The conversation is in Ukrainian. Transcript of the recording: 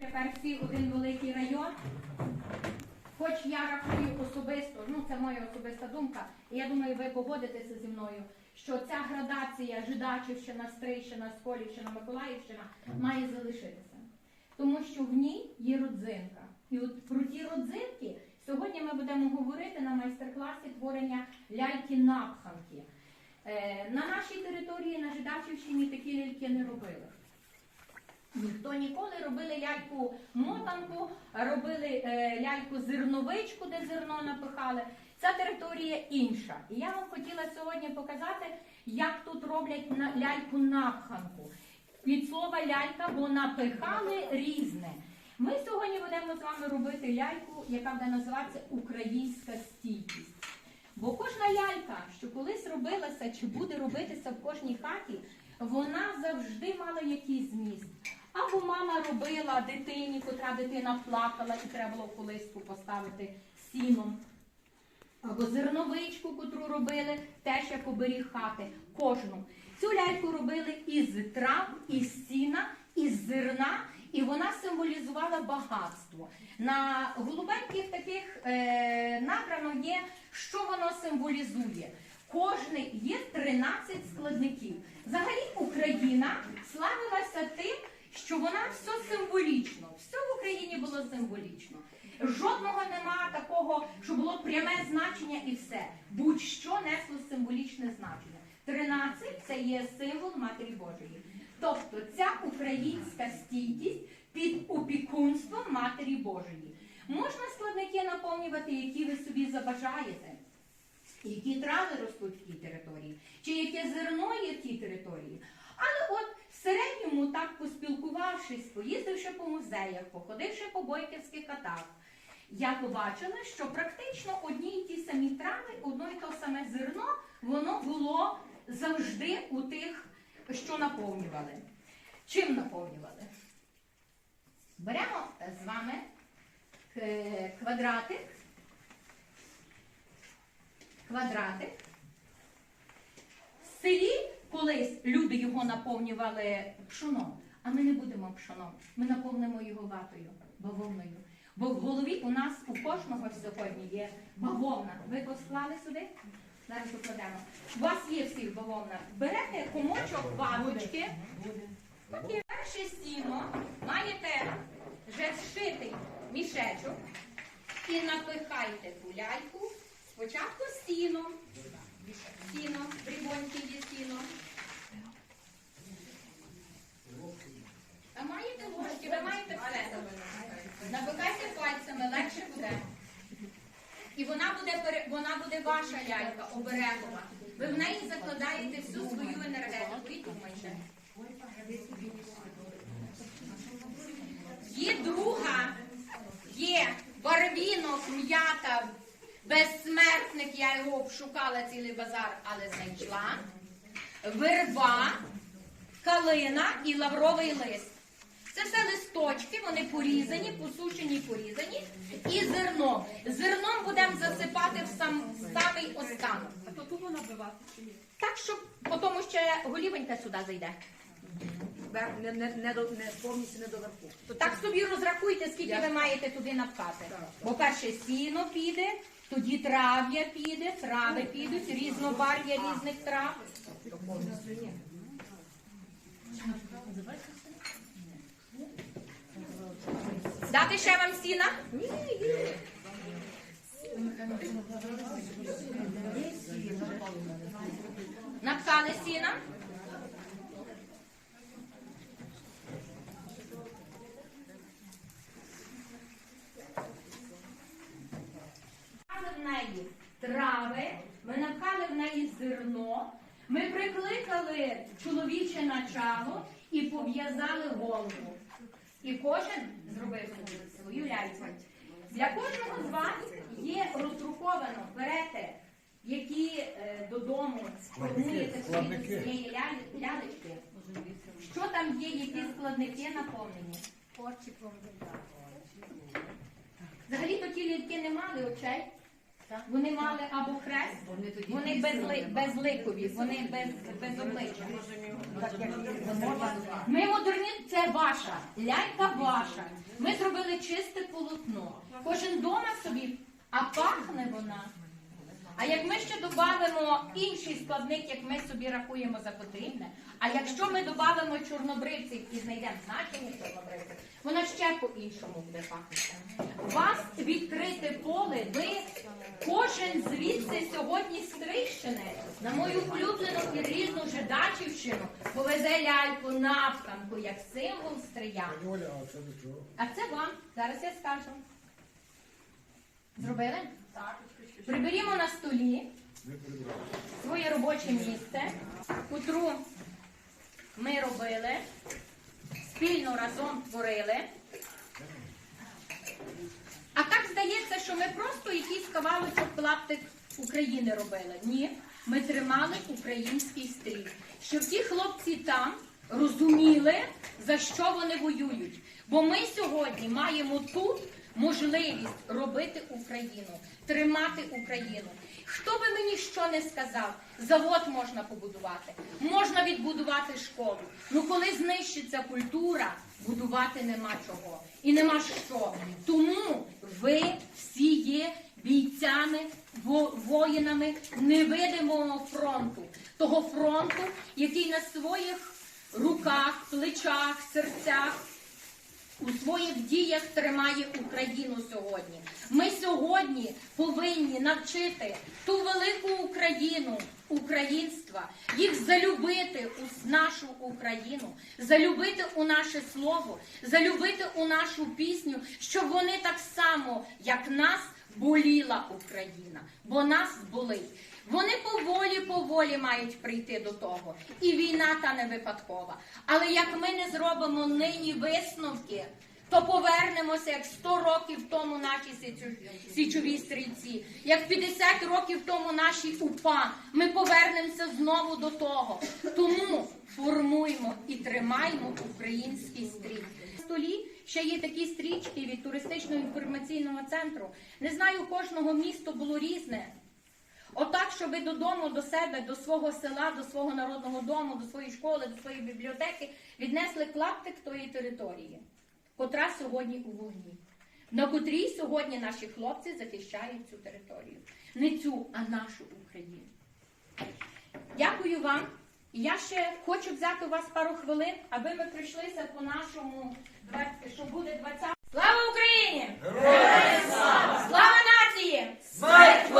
Тепер всі один великий район. Хоч я рахую особисто, ну це моя особиста думка, і я думаю, ви погодитеся зі мною, що ця градація Жидачівщина, Стрийщина, Сколівщина, Миколаївщина має залишитися. Тому що в ній є родзинка. І от про ті родзинки сьогодні ми будемо говорити на майстер-класі творення ляльки-напханки. Е, на нашій території на Жидачівщині такі ляльки не робили. Ніхто ніколи робили ляльку мотанку, робили е, ляльку зерновичку, де зерно напихали. Ця територія інша. І я вам хотіла сьогодні показати, як тут роблять на, ляльку напханку. Від слова лялька, бо напихали різне. Ми сьогодні будемо з вами робити ляльку, яка буде називатися Українська стійкість. Бо кожна лялька, що колись робилася чи буде робитися в кожній хаті, вона завжди мала якийсь зміст. Або мама робила дитині, котра дитина плакала, і треба було колиску поставити сіном. Або зерновичку, котру робили, теж як оберіг хати. Кожну. Цю ляльку робили із трав, із сіна, із зерна, і вона символізувала багатство. На голубеньких таких е, набрано є, що воно символізує. Кожний є 13 складників. Взагалі Україна славилася тим, що вона все символічно. Все в Україні було символічно. Жодного нема такого, що було пряме значення і все. Будь-що несло символічне значення. 13 це є символ Матері Божої. Тобто ця українська стійкість під опікунством Матері Божої. Можна складники наповнювати, які ви собі забажаєте. Які трави ростуть в тій території, чи яке зерно є в тій території. Але от в середньому, так поспілкувавшись, поїздивши по музеях, походивши по бойківських хатах, я побачила, що практично одні й ті самі трави, одно й то саме зерно, воно було завжди у тих, що наповнювали. Чим наповнювали? Беремо з вами е, квадратик квадратик. В селі колись люди його наповнювали пшоном, а ми не будемо пшоном. Ми наповнимо його ватою, бавовною. Бо в голові у нас у кожного сьогодні є бавовна. Ви посклали сюди? Зараз покладемо. У вас є всіх бавовна. Берете комочок ваточки. І перше сіно маєте вже зшитий мішечок і напихайте ту спочатку сіном. Сіно, дрібоньке є сіно. А маєте ложки, ви маєте все. Набикайте пальцями, легше буде. І вона буде, вона буде ваша лялька, оберегова. Ви в неї закладаєте всю свою енергетику і думайте. Є друга, є барвінок, м'ята, безсмертник, я його обшукала цілий базар, але знайшла. Верба, калина і лавровий лист. Це все листочки, вони порізані, посушені, порізані. І зерно. Зерном будемо засипати в сам, самий останок. А то тупо набивати чи ні? Так, щоб потім ще голівенька сюди зайде. Не, не, не, до- не повністю не доверху. Так собі розрахуйте, скільки ви маєте туди напхати. Бо перше сіно піде, тоді трав'я піде, трави підуть, різнобар'я різних трав. Дати ще вам сіна? Напхали сіна? Неї трави, ми напхали в неї зерно, ми прикликали чоловіче начало і пов'язали голову. І кожен зробив собі свою ляльку. Для кожного з вас є роздруковано, берете, які е, додому формуєте собі до цієї лялечки. Що там є, які складники наповнені? Взагалі то ті ляльки не мали очей. Вони мали або хрест, Вони безли, безликові, вони без, без обличчя. Ми модерні, це ваша, лялька ваша. Ми зробили чисте полотно. Кожен дома собі, а пахне вона. А як ми ще додамо інший складник, як ми собі рахуємо за потрібне, а якщо ми додамо чорнобривців і знайдемо значення чорнобривців, вона ще по-іншому буде пахнути. У вас відкрите поле, ви кожен звідси сьогодні з Трищини на мою улюблену і різну Жидачівщину повезе ляльку напханку як символ стрия. А це вам. Зараз я скажу. Зробили? Приберімо на столі своє робоче місце. Утру ми робили, спільно разом творили. А так здається, що ми просто якийсь кавалочок клаптик України робили. Ні, ми тримали український стрій. Щоб ті хлопці там розуміли, за що вони воюють. Бо ми сьогодні маємо тут можливість робити Україну, тримати Україну. Хто би мені що не сказав, завод можна побудувати, можна відбудувати школу. Ну коли знищиться культура, будувати нема чого і нема що. Тому ви всі є бійцями, воїнами невидимого фронту, того фронту, який на своїх руках, плечах, серцях у своїх діях тримає Україну сьогодні. Ми сьогодні повинні навчити ту велику Україну, українства, їх залюбити у нашу Україну, залюбити у наше слово, залюбити у нашу пісню, щоб вони так само, як нас, боліла Україна, бо нас болить. Вони поволі, поволі мають прийти до того. І війна та не випадкова. Але як ми не зробимо нині висновки, то повернемося як 100 років тому наші січові стрільці, як 50 років тому наші УПА. Ми повернемося знову до того. Тому формуємо і тримаємо український стрій. Столі ще є такі стрічки від туристичного інформаційного центру. Не знаю, кожного місто було різне. Отак, щоб ви додому, до себе, до свого села, до свого народного дому, до своєї школи, до своєї бібліотеки віднесли клаптик тої території, котра сьогодні у вогні, на котрій сьогодні наші хлопці захищають цю територію. Не цю, а нашу Україну. Дякую вам. Я ще хочу взяти у вас пару хвилин, аби ми прийшлися по нашому, що буде 20. Слава Україні! Героям слава! Слава нації! Смерть